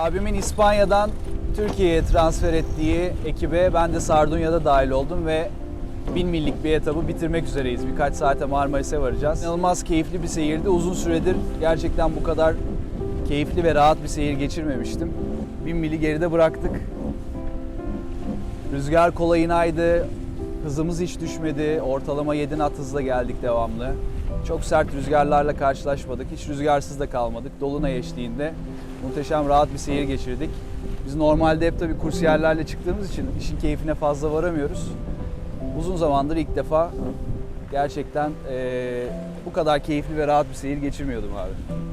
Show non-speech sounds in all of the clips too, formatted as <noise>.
Abimin İspanya'dan Türkiye'ye transfer ettiği ekibe ben de Sardunya'da dahil oldum ve 1000 millik bir etabı bitirmek üzereyiz. Birkaç saate Marmaris'e varacağız. İnanılmaz keyifli bir seyirdi. Uzun süredir gerçekten bu kadar keyifli ve rahat bir seyir geçirmemiştim. 1000 mili geride bıraktık. Rüzgar kolayınaydı. Hızımız hiç düşmedi. Ortalama 7 knot hızla geldik devamlı. Çok sert rüzgarlarla karşılaşmadık. Hiç rüzgarsız da kalmadık. Dolunay eşliğinde muhteşem rahat bir seyir geçirdik. Biz normalde hep tabii kursiyerlerle çıktığımız için işin keyfine fazla varamıyoruz. Uzun zamandır ilk defa gerçekten eee, bu kadar keyifli ve rahat bir seyir geçirmiyordum abi.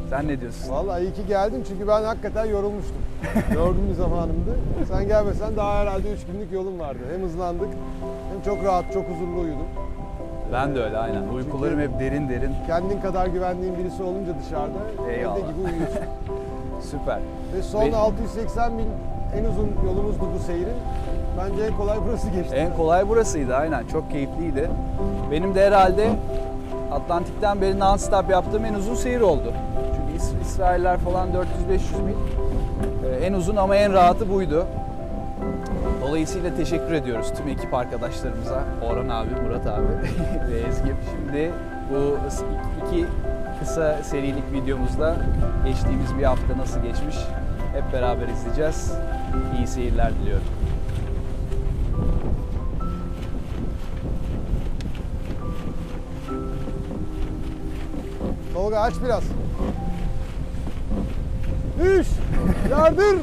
Sen ne diyorsun? Vallahi iyi ki geldin çünkü ben hakikaten yorulmuştum. <laughs> Yorgun bir zamanımdı. Sen gelmesen daha herhalde 3 günlük yolum vardı. Hem hızlandık hem çok rahat, çok huzurlu uyudum. Ben de öyle aynen. Uykularım hep derin derin. Kendin kadar güvendiğin birisi olunca dışarıda Eyvallah. evde gibi uyuyorsun. <laughs> Süper. Ve son Ve- 680 bin en uzun yolumuzdu bu seyrin. Bence en kolay burası geçti. En kolay burasıydı aynen. Çok keyifliydi. Benim de herhalde Atlantik'ten beri non-stop yaptığım en uzun seyir oldu. Çünkü İs- İsrailler falan 400-500 mil. Ee, en uzun ama en rahatı buydu. Dolayısıyla teşekkür ediyoruz tüm ekip arkadaşlarımıza. Orhan abi, Murat abi <laughs> ve Ezgi. Şimdi bu iki kısa serilik videomuzda geçtiğimiz bir hafta nasıl geçmiş hep beraber izleyeceğiz. İyi seyirler diliyorum. Tolga aç biraz. Düş! Yardır!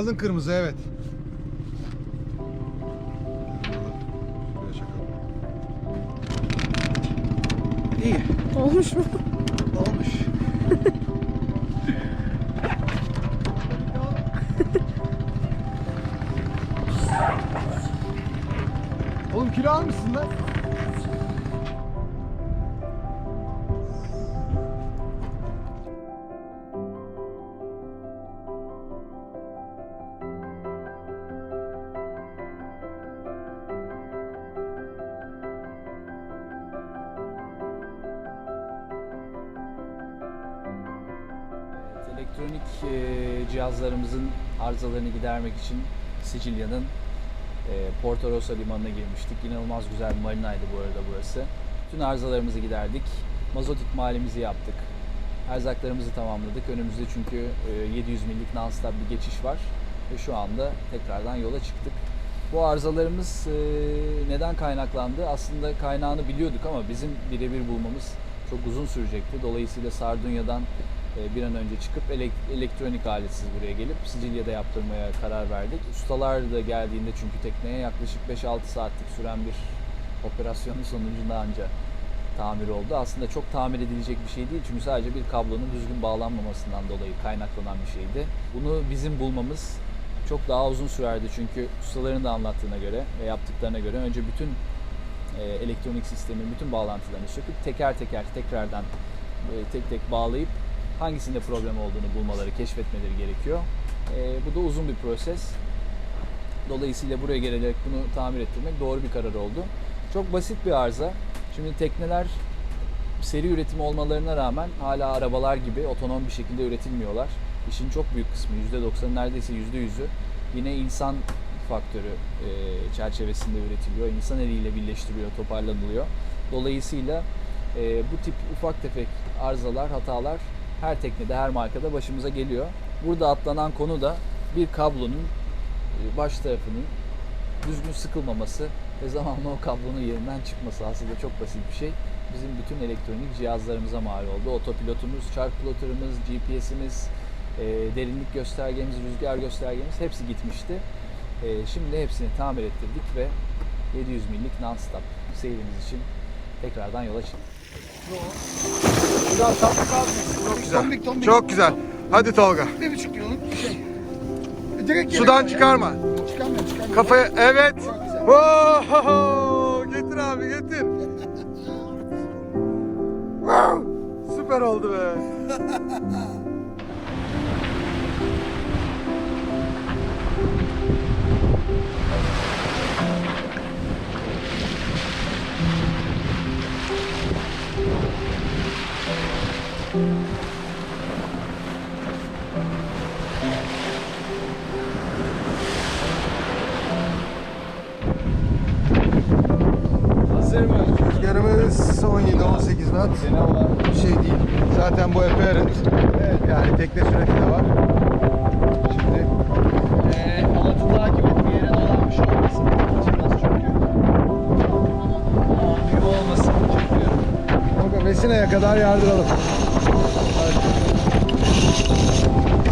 Kalın kırmızı evet. İyi. Olmuş mu? Olmuş. Oğlum kilo almışsın lan. Arızalarını gidermek için Sicilya'nın e, Porto Rosso limanına girmiştik. İnanılmaz güzel bir marinaydı bu arada burası. Bütün arızalarımızı giderdik. Mazot ikmalimizi yaptık. Erzaklarımızı tamamladık. Önümüzde çünkü e, 700 millik non-stop bir geçiş var. Ve şu anda tekrardan yola çıktık. Bu arızalarımız e, neden kaynaklandı? Aslında kaynağını biliyorduk ama bizim birebir bulmamız çok uzun sürecekti. Dolayısıyla Sardunya'dan bir an önce çıkıp elek- elektronik aletsiz buraya gelip Sicilya'da yaptırmaya karar verdik. Ustalar da geldiğinde çünkü tekneye yaklaşık 5-6 saatlik süren bir operasyonun sonucunda anca tamir oldu. Aslında çok tamir edilecek bir şey değil çünkü sadece bir kablonun düzgün bağlanmamasından dolayı kaynaklanan bir şeydi. Bunu bizim bulmamız çok daha uzun sürerdi çünkü ustaların da anlattığına göre ve yaptıklarına göre önce bütün e, elektronik sistemin bütün bağlantılarını söküp teker teker tekrardan e, tek tek bağlayıp hangisinde problem olduğunu bulmaları, keşfetmeleri gerekiyor. E, bu da uzun bir proses. Dolayısıyla buraya gelerek bunu tamir ettirmek doğru bir karar oldu. Çok basit bir arıza. Şimdi tekneler seri üretim olmalarına rağmen hala arabalar gibi otonom bir şekilde üretilmiyorlar. İşin çok büyük kısmı %90'ı neredeyse %100'ü yine insan faktörü e, çerçevesinde üretiliyor. İnsan eliyle birleştiriliyor, toparlanılıyor. Dolayısıyla e, bu tip ufak tefek arızalar, hatalar her teknede, her markada başımıza geliyor. Burada atlanan konu da bir kablonun e, baş tarafının düzgün sıkılmaması ve zamanla o kablonun yerinden çıkması aslında çok basit bir şey. Bizim bütün elektronik cihazlarımıza mal oldu. Otopilotumuz, çark ploterımız, GPS'imiz, e, derinlik göstergemiz, rüzgar göstergemiz hepsi gitmişti. E, şimdi hepsini tamir ettirdik ve 700 millik non-stop seyrimiz için tekrardan yola çıktık. Çok güzel. Tombik, tombik. Çok güzel. Hadi Tolga. Bir buçuk kiloluk şey. E, Direkt Sudan çıkarma. Çıkarmıyor, çıkarmıyor. Kafaya evet. Oho! Getir abi getir. Wow! Süper oldu be. Hazır <laughs> 17-18 knot. Bir şey değil. Zaten bu apparent. Yani tekne sürati de var. Şimdi Ee, takip et bir yere dolanmış olmasın. Açılmaz çünkü. Gibi olmasın çünkü. Tolga Vesina'ya kadar yardıralım.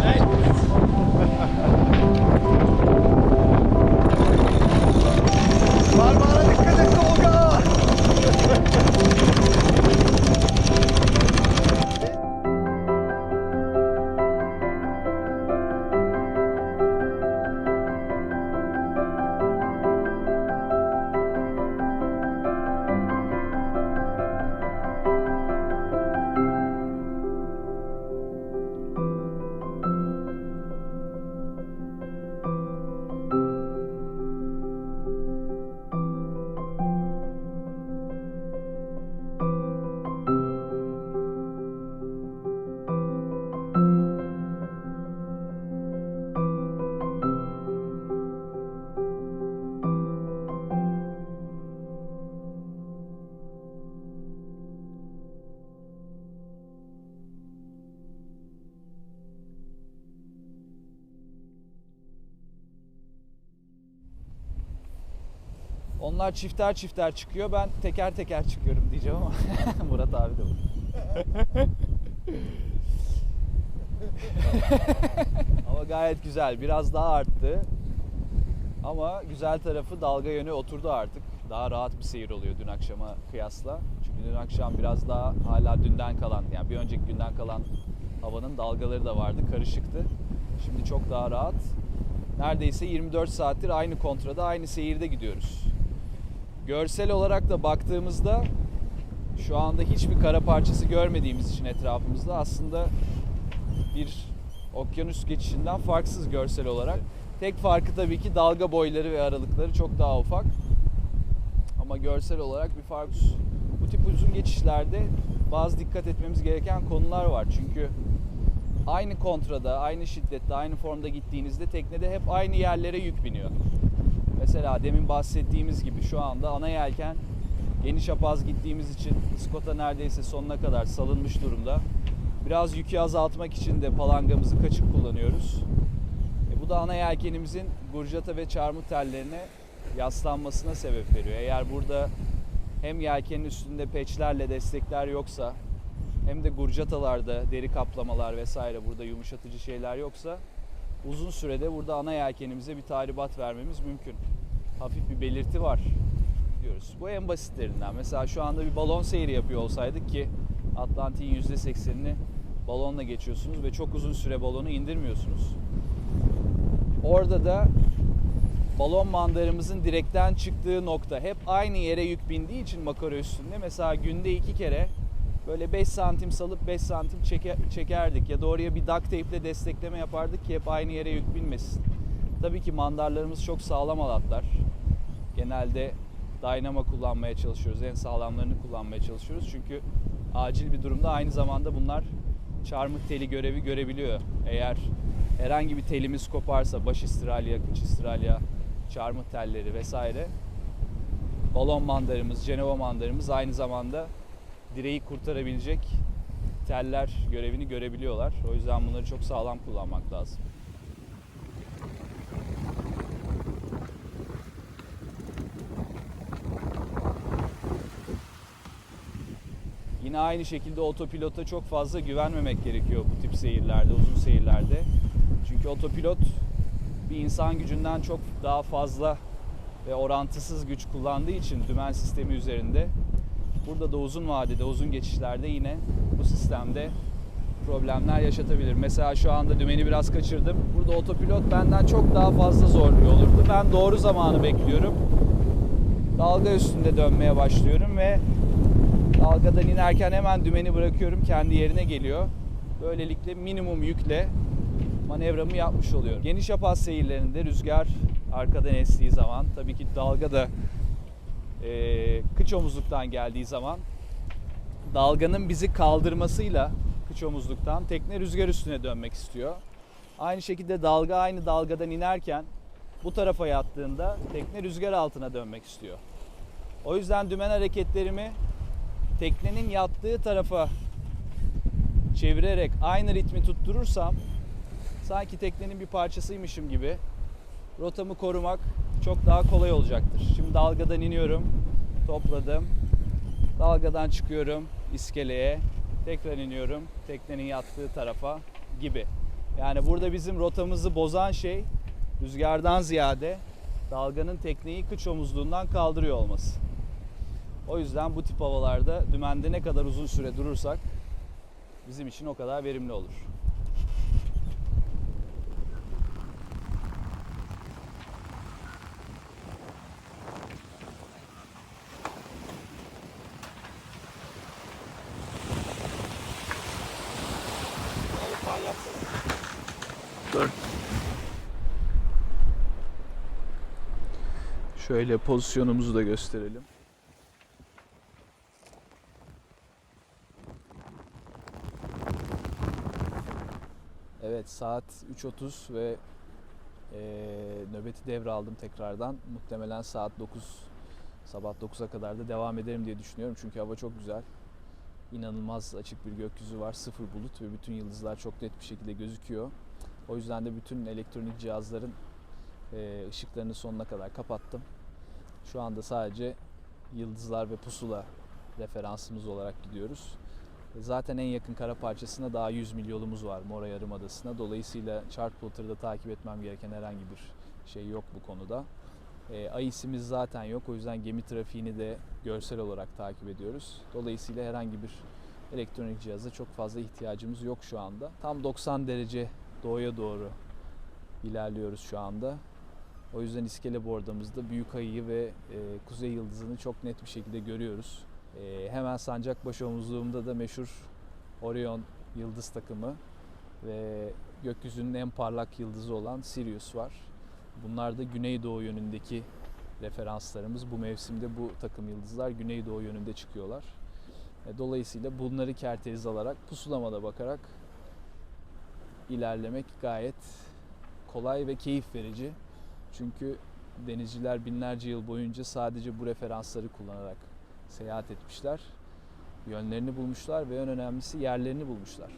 Parmağına Onlar çifter çifter çıkıyor. Ben teker teker çıkıyorum diyeceğim ama <laughs> Murat abi de bu. <laughs> ama gayet güzel. Biraz daha arttı. Ama güzel tarafı dalga yönü oturdu artık. Daha rahat bir seyir oluyor dün akşama kıyasla. Çünkü dün akşam biraz daha hala dünden kalan yani bir önceki günden kalan havanın dalgaları da vardı. Karışıktı. Şimdi çok daha rahat. Neredeyse 24 saattir aynı kontrada aynı seyirde gidiyoruz. Görsel olarak da baktığımızda şu anda hiçbir kara parçası görmediğimiz için etrafımızda aslında bir okyanus geçişinden farksız görsel olarak. Tek farkı tabii ki dalga boyları ve aralıkları çok daha ufak. Ama görsel olarak bir fark. Bu tip uzun geçişlerde bazı dikkat etmemiz gereken konular var. Çünkü aynı kontrada, aynı şiddette, aynı formda gittiğinizde teknede hep aynı yerlere yük biniyor. Mesela demin bahsettiğimiz gibi şu anda ana yelken geniş apaz gittiğimiz için skota neredeyse sonuna kadar salınmış durumda. Biraz yükü azaltmak için de palangamızı kaçık kullanıyoruz. E bu da ana yelkenimizin gurjata ve çarmıh tellerine yaslanmasına sebep veriyor. Eğer burada hem yelkenin üstünde peçlerle destekler yoksa hem de gurjatalarda deri kaplamalar vesaire burada yumuşatıcı şeyler yoksa uzun sürede burada ana yelkenimize bir tahribat vermemiz mümkün. Hafif bir belirti var diyoruz. Bu en basitlerinden. Mesela şu anda bir balon seyri yapıyor olsaydık ki Atlantik'in %80'ini balonla geçiyorsunuz ve çok uzun süre balonu indirmiyorsunuz. Orada da balon mandarımızın direkten çıktığı nokta hep aynı yere yük bindiği için makara üstünde mesela günde iki kere böyle 5 santim salıp 5 santim çeker, çekerdik ya da oraya bir duct tape ile destekleme yapardık ki hep aynı yere yük binmesin. Tabii ki mandarlarımız çok sağlam alatlar. Genelde dynama kullanmaya çalışıyoruz. En sağlamlarını kullanmaya çalışıyoruz. Çünkü acil bir durumda aynı zamanda bunlar çarmıh teli görevi görebiliyor. Eğer herhangi bir telimiz koparsa baş istiralya, kıç istiralya, çarmıh telleri vesaire balon mandarımız, Cenova mandarımız aynı zamanda direği kurtarabilecek teller görevini görebiliyorlar. O yüzden bunları çok sağlam kullanmak lazım. Yine aynı şekilde otopilota çok fazla güvenmemek gerekiyor bu tip seyirlerde, uzun seyirlerde. Çünkü otopilot bir insan gücünden çok daha fazla ve orantısız güç kullandığı için dümen sistemi üzerinde burada da uzun vadede, uzun geçişlerde yine bu sistemde problemler yaşatabilir. Mesela şu anda dümeni biraz kaçırdım. Burada otopilot benden çok daha fazla zorluyor olurdu. Ben doğru zamanı bekliyorum. Dalga üstünde dönmeye başlıyorum ve dalgadan inerken hemen dümeni bırakıyorum. Kendi yerine geliyor. Böylelikle minimum yükle manevramı yapmış oluyorum. Geniş yapaz seyirlerinde rüzgar arkadan estiği zaman tabii ki dalga da e, kıç omuzluktan geldiği zaman dalganın bizi kaldırmasıyla kıç omuzluktan tekne rüzgar üstüne dönmek istiyor. Aynı şekilde dalga aynı dalgadan inerken bu tarafa yattığında tekne rüzgar altına dönmek istiyor. O yüzden dümen hareketlerimi teknenin yattığı tarafa çevirerek aynı ritmi tutturursam sanki teknenin bir parçasıymışım gibi rotamı korumak çok daha kolay olacaktır. Şimdi dalgadan iniyorum, topladım. Dalgadan çıkıyorum iskeleye, tekrar iniyorum teknenin yattığı tarafa gibi. Yani burada bizim rotamızı bozan şey rüzgardan ziyade dalganın tekneyi kıç omuzluğundan kaldırıyor olması. O yüzden bu tip havalarda dümende ne kadar uzun süre durursak bizim için o kadar verimli olur. Şöyle pozisyonumuzu da gösterelim. Evet saat 3.30 ve eee, nöbeti devraldım tekrardan. Muhtemelen saat 9 sabah 9'a kadar da devam ederim diye düşünüyorum. Çünkü hava çok güzel. İnanılmaz açık bir gökyüzü var. Sıfır bulut ve bütün yıldızlar çok net bir şekilde gözüküyor. O yüzden de bütün elektronik cihazların eee, ışıklarını sonuna kadar kapattım. Şu anda sadece yıldızlar ve pusula referansımız olarak gidiyoruz. Zaten en yakın kara parçasına daha 100 mil yolumuz var Mora Yarımadası'na. Dolayısıyla Chartplotter'da takip etmem gereken herhangi bir şey yok bu konuda. E, ay isimiz zaten yok. O yüzden gemi trafiğini de görsel olarak takip ediyoruz. Dolayısıyla herhangi bir elektronik cihaza çok fazla ihtiyacımız yok şu anda. Tam 90 derece doğuya doğru ilerliyoruz şu anda. O yüzden iskele bordamızda büyük ayıyı ve e, kuzey yıldızını çok net bir şekilde görüyoruz. E, hemen Sancakbaşı omuzluğumda da meşhur Orion yıldız takımı ve gökyüzünün en parlak yıldızı olan Sirius var. Bunlar da güneydoğu yönündeki referanslarımız. Bu mevsimde bu takım yıldızlar güneydoğu yönünde çıkıyorlar. E, dolayısıyla bunları kerteriz alarak pusulamada bakarak ilerlemek gayet kolay ve keyif verici. Çünkü denizciler binlerce yıl boyunca sadece bu referansları kullanarak seyahat etmişler. Yönlerini bulmuşlar ve en önemlisi yerlerini bulmuşlar.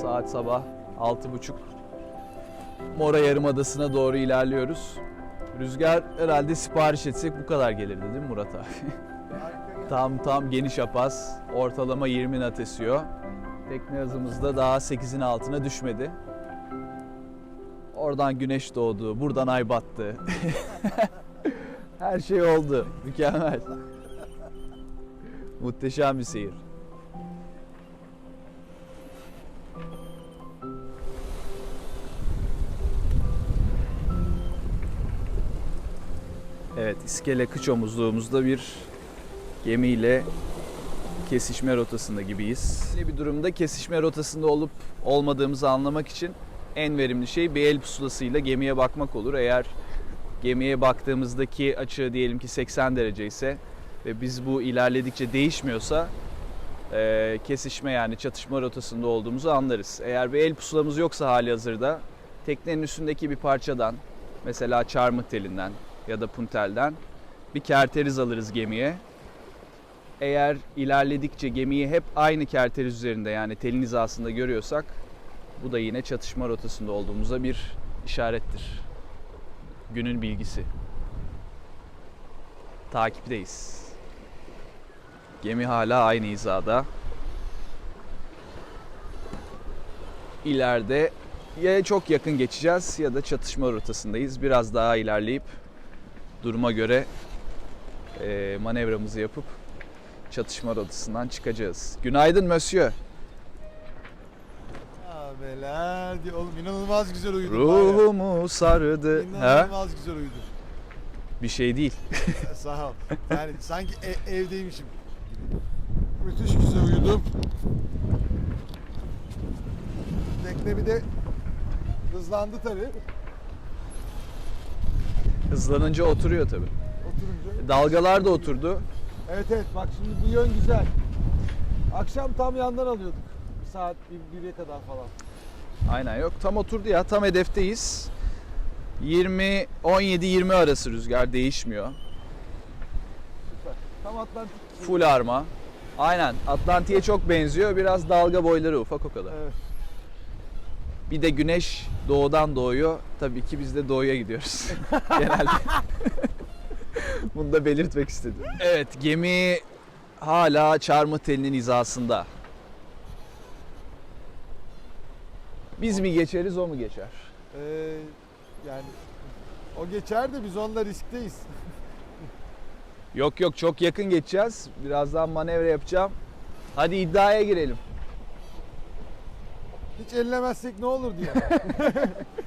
Saat sabah 6.30. Mora Yarımadası'na doğru ilerliyoruz. Rüzgar herhalde sipariş etsek bu kadar gelirdi değil mi Murat abi? tam tam geniş apaz. Ortalama 20 knot esiyor. Tekne hızımız da daha 8'in altına düşmedi. Oradan güneş doğdu, buradan ay battı. <laughs> Her şey oldu. Mükemmel. Muhteşem bir seyir. Evet, İskele Kıç omuzluğumuzda bir gemiyle kesişme rotasında gibiyiz. Böyle bir durumda kesişme rotasında olup olmadığımızı anlamak için en verimli şey bir el pusulasıyla gemiye bakmak olur. Eğer gemiye baktığımızdaki açı diyelim ki 80 derece ise ve biz bu ilerledikçe değişmiyorsa e, kesişme yani çatışma rotasında olduğumuzu anlarız. Eğer bir el pusulamız yoksa hali hazırda teknenin üstündeki bir parçadan mesela çarmıh telinden ya da puntelden bir kerteriz alırız gemiye. Eğer ilerledikçe gemiyi hep aynı kerteriz üzerinde yani telin hizasında görüyorsak bu da yine çatışma rotasında olduğumuza bir işarettir. Günün bilgisi. Takipteyiz. Gemi hala aynı hizada. İleride ya çok yakın geçeceğiz ya da çatışma rotasındayız. Biraz daha ilerleyip duruma göre eee, manevramızı yapıp çatışma rotasından çıkacağız. Günaydın Monsieur. Abeler diye oğlum inanılmaz güzel ya. Ruhumu sardı. Ha? İnanılmaz güzel uyudun. Bir şey değil. <laughs> Sağ ol. Yani sanki e- evdeymişim. Müthiş güzel uyudum. Tekne bir de hızlandı tabii. Hızlanınca oturuyor tabii. Oturunca. Dalgalar da oturdu. Evet evet bak şimdi bu yön güzel. Akşam tam yandan alıyorduk. Bir saat, bir, bire kadar falan. Aynen yok tam oturdu ya tam hedefteyiz. 20 17 20 arası rüzgar değişmiyor. Süper. Tam Atlantik. Full arma. Aynen Atlantik'e çok benziyor. Biraz dalga boyları ufak o kadar. Evet. Bir de güneş doğudan doğuyor. Tabii ki biz de doğuya gidiyoruz. <laughs> Genelde. <laughs> Bunu da belirtmek istedim. Evet gemi hala çarmıh telinin hizasında. Biz mi geçeriz o mu geçer? Ee, yani o geçer de biz onunla riskteyiz. Yok yok çok yakın geçeceğiz. Birazdan manevra yapacağım. Hadi iddiaya girelim. Hiç ellemezsek ne olur diye. <laughs>